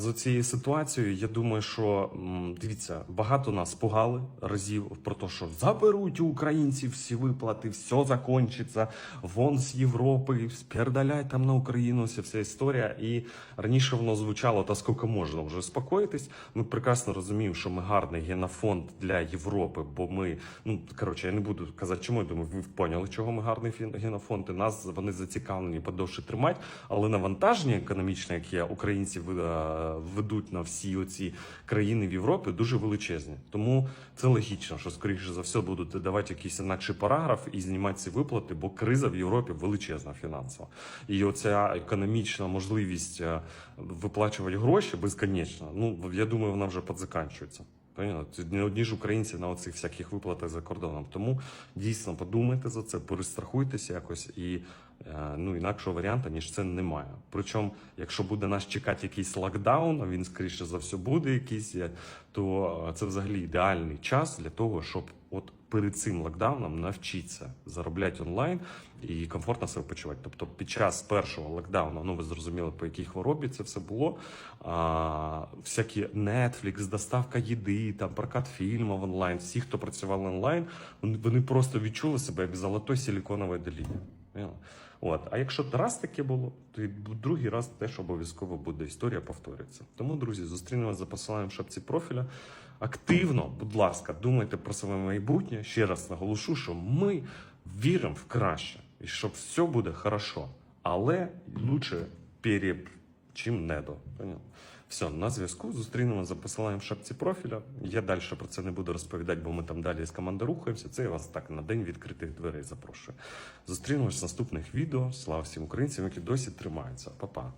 За цією ситуацією, я думаю, що дивіться, багато нас пугали разів про те, що заберуть у українців всі виплати, все закінчиться, вон з Європи, спердаляй там на Україну, вся вся історія. І раніше воно звучало, та скільки можна вже спокоїтись. Ми прекрасно розуміємо, що ми гарний генофонд для Європи, бо ми, ну коротше, я не буду казати, чому я думаю, ви поняли, чого ми гарний генофонд. І нас вони зацікавлені подовше тримати, але навантаження економічне, яке українці ви- е, ведуть на всі оці країни в Європі, дуже величезні. Тому це логічно, що скоріше за все будуть давати якийсь інакший параграф і знімати ці виплати, бо криза в Європі величезна фінансова. І оця економічна можливість е, виплачувати гроші безконечно. Ну я думаю, вона вже підзаканчується. Не одні ж українці на оцих всяких виплатах за кордоном. Тому дійсно подумайте за це, перестрахуйтеся якось і е, ну інакшого варіанту, ніж це немає. Причому, якщо буде нас чекати якийсь локдаун, а він скоріше за все буде якийсь, то е, це взагалі ідеальний час для того, щоб перед цим локдауном навчитися заробляти онлайн і комфортно себе почувати. Тобто, під час першого локдауну, ну ви зрозуміли, по якій хворобі це все було. А, всякі Netflix, доставка їди, там прокат фільмів онлайн. Всі, хто працював онлайн, вони, просто відчули себе як золотої силіконової доліні. От, а якщо раз таке було, то і другий раз теж обов'язково буде історія повторюється. Тому, друзі, зустрінемося за посиланням в шапці профіля. Активно, будь ласка, думайте про своє майбутнє. Ще раз наголошу, що ми віримо в краще і що все буде хорошо. Але лучше переб, чим недо. Поняв? Все, на зв'язку. зустрінемо за посиланням в шапці профіля. Я далі про це не буду розповідати, бо ми там далі з команди рухаємося. Це я вас так на день відкритих дверей запрошую. Зустрінемось в наступних відео. Слава всім українцям, які досі тримаються. Па-па.